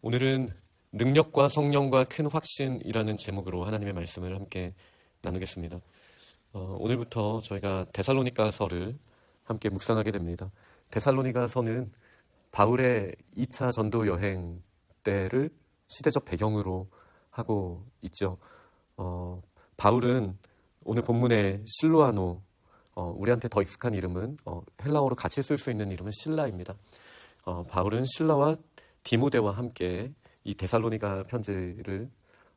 오늘은 능력과 성령과 큰 확신이라는 제목으로 하나님의 말씀을 함께 나누겠습니다. 어, 오늘부터 저희가 데살로니가서를 함께 묵상하게 됩니다. 데살로니가서는 바울의 2차 전도 여행 때를 시대적 배경으로 하고 있죠. 어, 바울은 오늘 본문의 실로아노, 어, 우리한테 더 익숙한 이름은 어, 헬라어로 같이 쓸 수 있는 이름은 신라입니다. 어, 바울은 신라와 디모데와 함께 이 데살로니가 편지를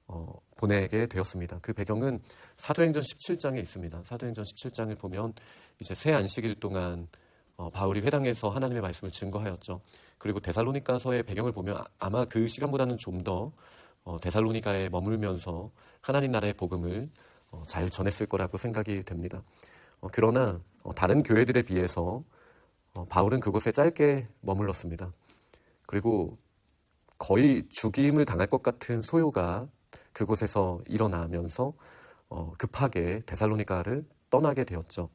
어, 보내게 되었습니다. 그 배경은 사도행전 17장에 있습니다. 사도행전 17장을 보면 이제 새 안식일 동안 어, 바울이 회당에서 하나님의 말씀을 증거하였죠. 그리고 데살로니가서의 배경을 보면 아- 아마 그 시간보다는 좀더 어, 데살로니가에 머물면서 하나님 나라의 복음을 어, 잘 전했을 거라고 생각이 됩니다. 어, 그러나 어, 다른 교회들에 비해서 어, 바울은 그곳에 짧게 머물렀습니다. 그리고 거의 죽임을 당할 것 같은 소요가 그곳에서 일어나면서 어, 급하게 데살로니가를 떠나게 되었죠.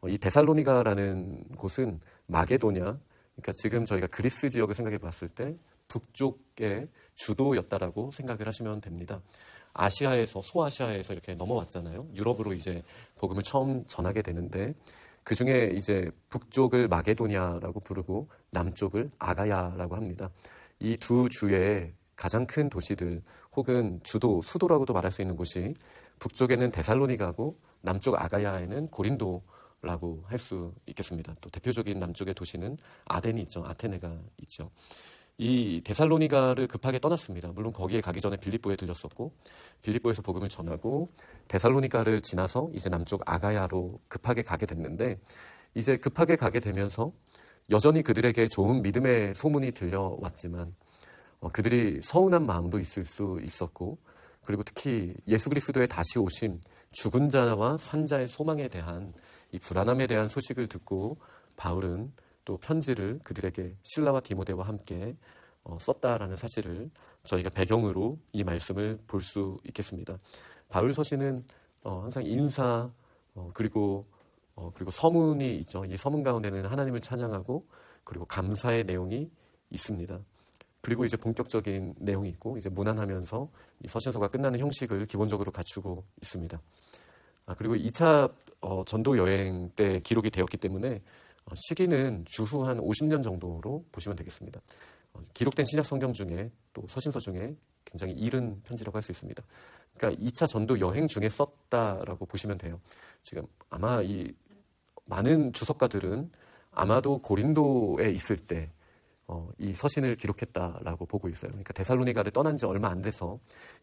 어, 이 데살로니가라는 곳은 마게도냐, 그러니까 지금 저희가 그리스 지역을 생각해 봤을 때 북쪽의 주도였다라고 생각을 하시면 됩니다. 아시아에서 소아시아에서 이렇게 넘어왔잖아요. 유럽으로 이제 복음을 처음 전하게 되는데 그 중에 이제 북쪽을 마게도냐라고 부르고 남쪽을 아가야라고 합니다. 이 두 주의 가장 큰 도시들 혹은 주도 수도라고도 말할 수 있는 곳이 북쪽에는 데살로니가고 남쪽 아가야에는 고린도라고 할 수 있겠습니다. 또 대표적인 남쪽의 도시는 아덴이 있죠. 아테네가 있죠. 이 데살로니가를 급하게 떠났습니다. 물론 거기에 가기 전에 빌립보에 들렸었고 빌립보에서 복음을 전하고 데살로니가를 지나서 이제 남쪽 아가야로 급하게 가게 됐는데 이제 급하게 가게 되면서 여전히 그들에게 좋은 믿음의 소문이 들려왔지만 어, 그들이 서운한 마음도 있을 수 있었고 그리고 특히 예수 그리스도의 다시 오심 죽은 자와 산자의 소망에 대한 이 불안함에 대한 소식을 듣고 바울은 또 편지를 그들에게 신라와 디모데와 함께 어, 썼다라는 사실을 저희가 배경으로 이 말씀을 볼 수 있겠습니다. 바울 서신은 어, 항상 인사 어, 그리고 어, 그리고 서문이 있죠. 이 서문 가운데는 하나님을 찬양하고 그리고 감사의 내용이 있습니다. 그리고 이제 본격적인 내용이 있고 이제 무난하면서 이 서신서가 끝나는 형식을 기본적으로 갖추고 있습니다. 아, 그리고 2차 어, 전도 여행 때 기록이 되었기 때문에 어, 시기는 주후 한 50년 정도로 보시면 되겠습니다. 어, 기록된 신약 성경 중에 또 서신서 중에 굉장히 이른 편지라고 할 수 있습니다. 그러니까 2차 전도 여행 중에 썼다라고 보시면 돼요. 지금 아마 이 많은 주석가들은 아마도 고린도에 있을 때 어, 이 서신을 기록했다라고 보고 있어요. 그러니까 데살로니가를 떠난 지 얼마 안 돼서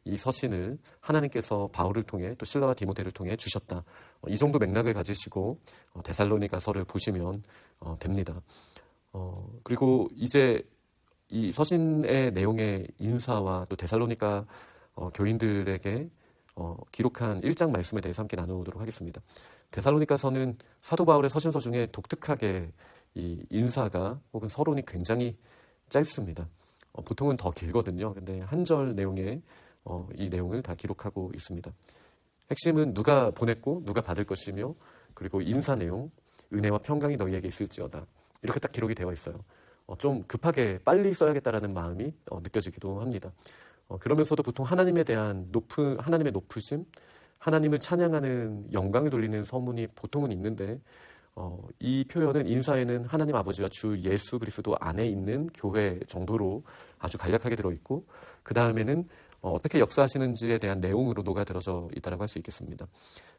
이 서신을 하나님께서 바울을 통해 또 실라와 디모데를 통해 주셨다. 어, 이 정도 맥락을 가지시고 어, 데살로니가서를 보시면 어, 됩니다. 어, 그리고 이제 이 서신의 내용의 인사와 또 데살로니가 어, 교인들에게 어, 기록한 1장 말씀에 대해서 함께 나누도록 하겠습니다. 데살로니가서는 사도 바울의 서신서 중에 독특하게 이 인사가 혹은 서론이 굉장히 짧습니다. 어, 보통은 더 길거든요. 근데 한 절 내용에 어, 이 내용을 다 기록하고 있습니다. 핵심은 누가 보냈고 누가 받을 것이며 그리고 인사 내용 은혜와 평강이 너희에게 있을지어다 이렇게 딱 기록이 되어 있어요. 어, 좀 급하게 빨리 써야겠다라는 마음이 어, 느껴지기도 합니다. 어, 그러면서도 보통 하나님에 대한 높은 하나님의 높으심, 하나님을 찬양하는 영광을 돌리는 서문이 보통은 있는데 어, 이 표현은 인사에는 하나님 아버지와 주 예수 그리스도 안에 있는 교회 정도로 아주 간략하게 들어 있고 그 다음에는 어, 떻게 역사하시는지에 대한 내용으로 녹아들어져 있다고 할 수 있겠습니다.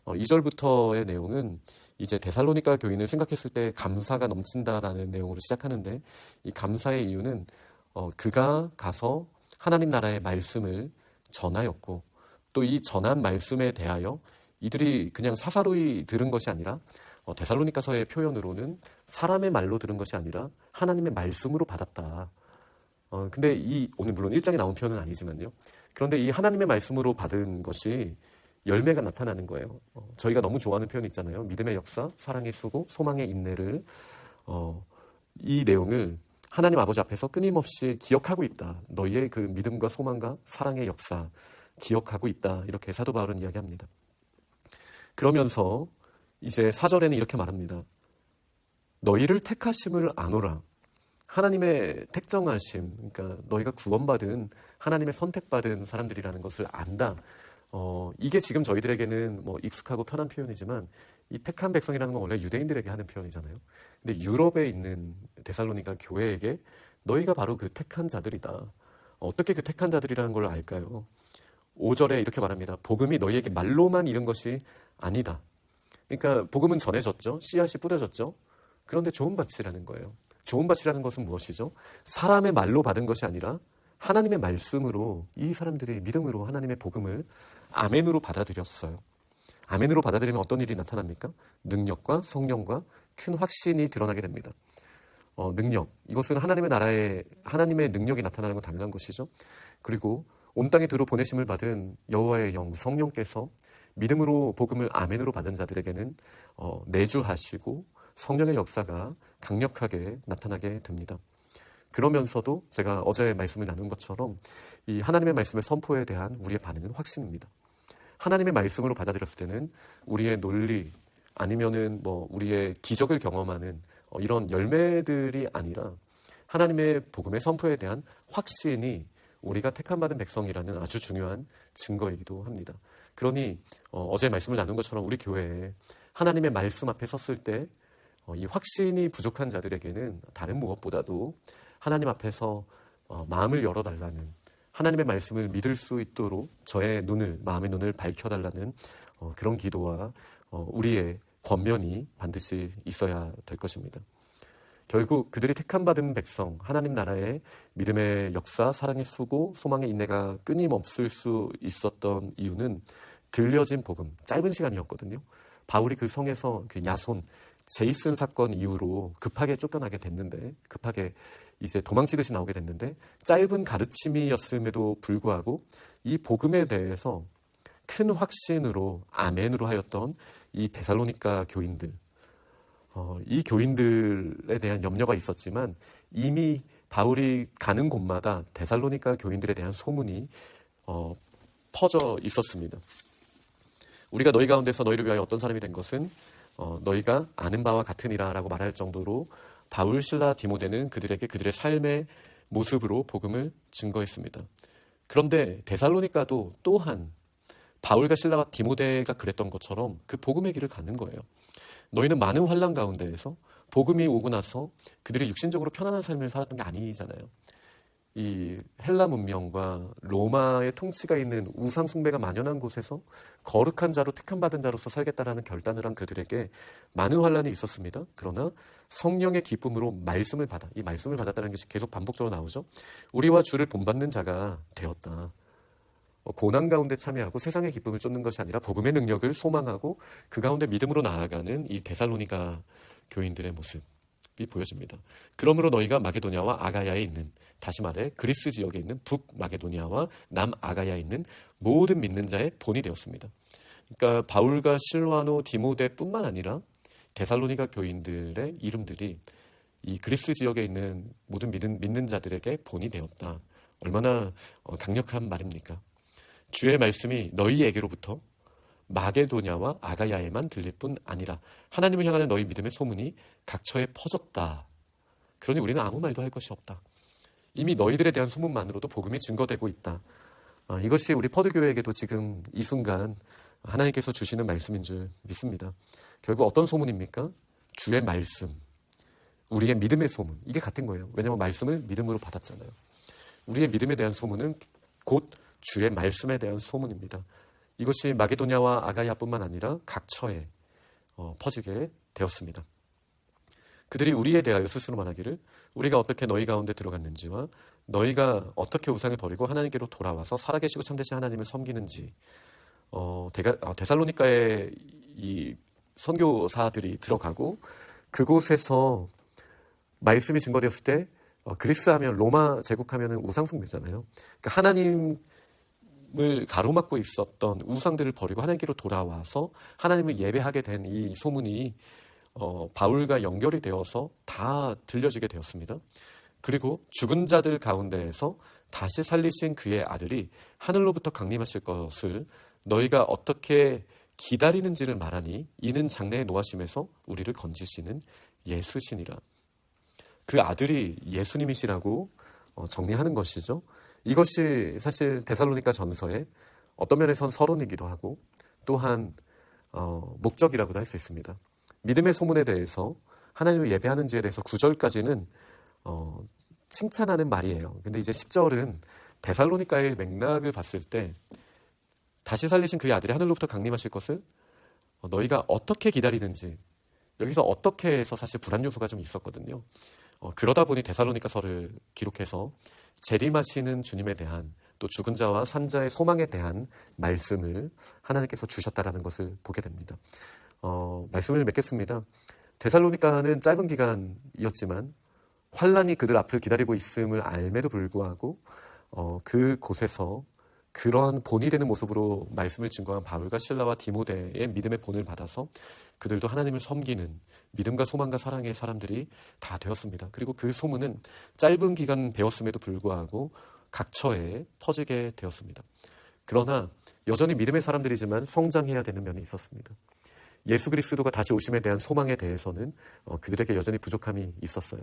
어, 2절부터의 내용은 이제 데살로니가 교인을 생각했을 때 감사가 넘친다라는 내용으로 시작하는데 이 감사의 이유는 어, 그가 가서 하나님 나라의 말씀을 전하였고 또 이 전한 말씀에 대하여 이들이 그냥 사사로이 들은 것이 아니라 어, 데살로니가서의 표현으로는 사람의 말로 들은 것이 아니라 하나님의 말씀으로 받았다. 어, 근데 이 오늘 물론 일장에 나온 표현은 아니지만요. 그런데 이 하나님의 말씀으로 받은 것이 열매가 나타나는 거예요. 어, 저희가 너무 좋아하는 표현 있잖아요. 믿음의 역사, 사랑의 수고, 소망의 인내를 어, 이 내용을 하나님 아버지 앞에서 끊임없이 기억하고 있다. 너희의 그 믿음과 소망과 사랑의 역사 기억하고 있다. 이렇게 사도 바울은 이야기합니다. 그러면서 이제 사절에는 이렇게 말합니다. 너희를 택하심을 아노라. 하나님의 택정하심, 그러니까 너희가 구원받은 하나님의 선택받은 사람들이라는 것을 안다. 어, 이게 지금 저희들에게는 뭐 익숙하고 편한 표현이지만 이 택한 백성이라는 건 원래 유대인들에게 하는 표현이잖아요. 근데 유럽에 있는 데살로니가 교회에게 너희가 바로 그 택한 자들이다. 어떻게 그 택한 자들이라는 걸 알까요? 5절에 이렇게 말합니다. 복음이 너희에게 말로만 이른 것이 아니다. 그러니까 복음은 전해졌죠. 씨앗이 뿌려졌죠. 그런데 좋은 밭이라는 거예요. 좋은 밭이라는 것은 무엇이죠? 사람의 말로 받은 것이 아니라 하나님의 말씀으로 이 사람들이 믿음으로 하나님의 복음을 아멘으로 받아들였어요. 아멘으로 받아들이면 어떤 일이 나타납니까? 능력과 성령과 큰 확신이 드러나게 됩니다. 어, 능력. 이것은 하나님의 나라에 하나님의 능력이 나타나는 건 당연한 것이죠. 그리고 온 땅에 들어 보내심을 받은 여호와의 영 성령께서 믿음으로 복음을 아멘으로 받은 자들에게는 어, 내주하시고 성령의 역사가 강력하게 나타나게 됩니다. 그러면서도 제가 어제 말씀을 나눈 것처럼 이 하나님의 말씀의 선포에 대한 우리의 반응은 확신입니다. 하나님의 말씀으로 받아들였을 때는 우리의 논리 아니면은 뭐 우리의 기적을 경험하는 어, 이런 열매들이 아니라 하나님의 복음의 선포에 대한 확신이 우리가 택함 받은 백성이라는 아주 중요한 증거이기도 합니다. 그러니 어, 제 말씀을 나눈 것처럼 우리 교회에 하나님의 말씀 앞에 섰을 때 어, 이 확신이 부족한 자들에게는 다른 무엇보다도 하나님 앞에서 어, 마음을 열어달라는 하나님의 말씀을 믿을 수 있도록 저의 눈을 마음의 눈을 밝혀달라는 어, 그런 기도와 어, 우리의 권면이 반드시 있어야 될 것입니다. 결국 그들이 택함 받은 백성, 하나님 나라의 믿음의 역사, 사랑의 수고, 소망의 인내가 끊임없을 수 있었던 이유는 들려진 복음, 짧은 시간이었거든요. 바울이 그 성에서 그 야손, 제이슨 사건 이후로 급하게 쫓겨나게 됐는데, 급하게 이제 도망치듯이 나오게 됐는데, 짧은 가르침이었음에도 불구하고 이 복음에 대해서 큰 확신으로 아멘으로 하였던 이 데살로니카 교인들, 어, 이 교인들에 대한 염려가 있었지만 이미 바울이 가는 곳마다 데살로니카 교인들에 대한 소문이 어, 퍼져 있었습니다. 우리가 너희 가운데서 너희를 위하여 어떤 사람이 된 것은 어, 너희가 아는 바와 같으니라라고 말할 정도로 바울, 신라, 디모데는 그들에게 그들의 삶의 모습으로 복음을 증거했습니다. 그런데 데살로니카도 또한 바울과 신라와 디모데가 그랬던 것처럼 그 복음의 길을 가는 거예요. 너희는 많은 환란 가운데에서 복음이 오고 나서 그들이 육신적으로 편안한 삶을 살았던 게 아니잖아요. 이 헬라 문명과 로마의 통치가 있는 우상 숭배가 만연한 곳에서 거룩한 자로 택함 받은 자로서 살겠다라는 결단을 한 그들에게 많은 환란이 있었습니다. 그러나 성령의 기쁨으로 말씀을 받아 이 말씀을 받았다는 것이 계속 반복적으로 나오죠. 우리와 주를 본받는 자가 되었다. 어, 고난 가운데 참여하고 세상의 기쁨을 쫓는 것이 아니라 복음의 능력을 소망하고 그 가운데 믿음으로 나아가는 이 데살로니가 교인들의 모습이 보여집니다. 그러므로 너희가 마게도냐와 아가야에 있는 다시 말해 그리스 지역에 있는 북 마게도니아와 남 아가야에 있는 모든 믿는 자의 본이 되었습니다. 그러니까 바울과 실로아노 디모데뿐만 아니라 데살로니가 교인들의 이름들이 이 그리스 지역에 있는 모든 믿는, 믿는 자들에게 본이 되었다. 얼마나 어, 강력한 말입니까? 주의 말씀이 너희에게로부터 마게도냐와 아가야에만 들릴 뿐 아니라 하나님을 향하는 너희 믿음의 소문이 각처에 퍼졌다. 그러니 우리는 아무 말도 할 것이 없다. 이미 너희들에 대한 소문만으로도 복음이 증거되고 있다. 아, 이것이 우리 퍼드교회에게도 지금 이 순간 하나님께서 주시는 말씀인 줄 믿습니다. 결국 어떤 소문입니까? 주의 말씀. 우리의 믿음의 소문. 이게 같은 거예요. 왜냐하면 말씀을 믿음으로 받았잖아요. 우리의 믿음에 대한 소문은 곧 주의 말씀에 대한 소문입니다. 이것이 마게도냐와 아가야뿐만 아니라 각 처에 어, 퍼지게 되었습니다. 그들이 우리에 대하여 스스로 말하기를 우리가 어떻게 너희 가운데 들어갔는지와 너희가 어떻게 우상을 버리고 하나님께로 돌아와서 살아계시고 참되신 하나님을 섬기는지 어, 대가, 어, 데살로니카에 이 선교사들이 들어가고 그곳에서 말씀이 증거되었을 때 어, 그리스 하면 로마 제국 하면 우상 숭배잖아요. 그러니까 하나님 을 가로막고 있었던 우상들을 버리고 하나님께로 돌아와서 하나님을 예배하게 된 이 소문이 어, 바울과 연결이 되어서 다 들려지게 되었습니다. 그리고 죽은 자들 가운데에서 다시 살리신 그의 아들이 하늘로부터 강림하실 것을 너희가 어떻게 기다리는지를 말하니 이는 장래의 노하심에서 우리를 건지시는 예수시니라. 그 아들이 예수님이시라고 어, 정리하는 것이죠. 이것이 사실 데살로니가 전서의 어떤 면에선 서론이기도 하고 또한 어, 목적이라고도 할 수 있습니다. 믿음의 소문에 대해서 하나님을 예배하는지에 대해서 9절까지는 어, 칭찬하는 말이에요. 근데 이제 10절은 데살로니가의 맥락을 봤을 때 다시 살리신 그의 아들이 하늘로부터 강림하실 것을 어, 너희가 어떻게 기다리는지 여기서 어떻게 해서 사실 불안 요소가 좀 있었거든요. 어, 그러다 보니 데살로니가서를 기록해서 재림하시는 주님에 대한 또 죽은 자와 산자의 소망에 대한 말씀을 하나님께서 주셨다라는 것을 보게 됩니다. 어, 말씀을 맺겠습니다. 데살로니가는 짧은 기간이었지만 환란이 그들 앞을 기다리고 있음을 알매도 불구하고 어, 그 곳에서 그러한 본이 되는 모습으로 말씀을 증거한 바울과 신라와 디모데의 믿음의 본을 받아서 그들도 하나님을 섬기는 믿음과 소망과 사랑의 사람들이 다 되었습니다. 그리고 그 소문은 짧은 기간 배웠음에도 불구하고 각처에 퍼지게 되었습니다. 그러나 여전히 믿음의 사람들이지만 성장해야 되는 면이 있었습니다. 예수 그리스도가 다시 오심에 대한 소망에 대해서는 어, 그들에게 여전히 부족함이 있었어요.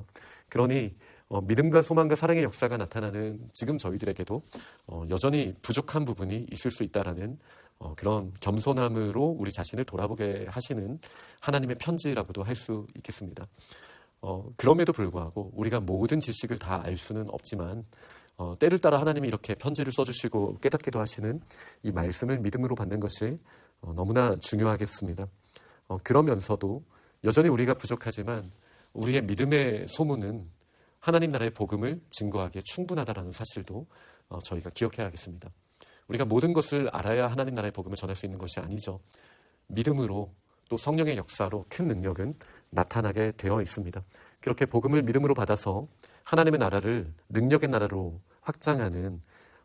그러니 어, 믿음과 소망과 사랑의 역사가 나타나는 지금 저희들에게도 어, 여전히 부족한 부분이 있을 수 있다라는 어, 그런 겸손함으로 우리 자신을 돌아보게 하시는 하나님의 편지라고도 할 수 있겠습니다. 어, 그럼에도 불구하고 우리가 모든 지식을 다 알 수는 없지만 어, 때를 따라 하나님이 이렇게 편지를 써주시고 깨닫기도 하시는 이 말씀을 믿음으로 받는 것이 어, 너무나 중요하겠습니다. 어, 그러면서도 여전히 우리가 부족하지만 우리의 믿음의 소문은 하나님 나라의 복음을 증거하기에 충분하다라는 사실도 어, 저희가 기억해야겠습니다. 우리가 모든 것을 알아야 하나님 나라의 복음을 전할 수 있는 것이 아니죠. 믿음으로 또 성령의 역사로 큰 능력은 나타나게 되어 있습니다. 그렇게 복음을 믿음으로 받아서 하나님의 나라를 능력의 나라로 확장하는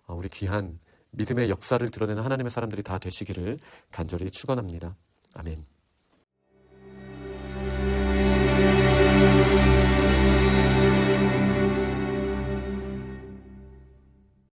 어, 우리 귀한 믿음의 역사를 드러내는 하나님의 사람들이 다 되시기를 간절히 축원합니다. 아멘.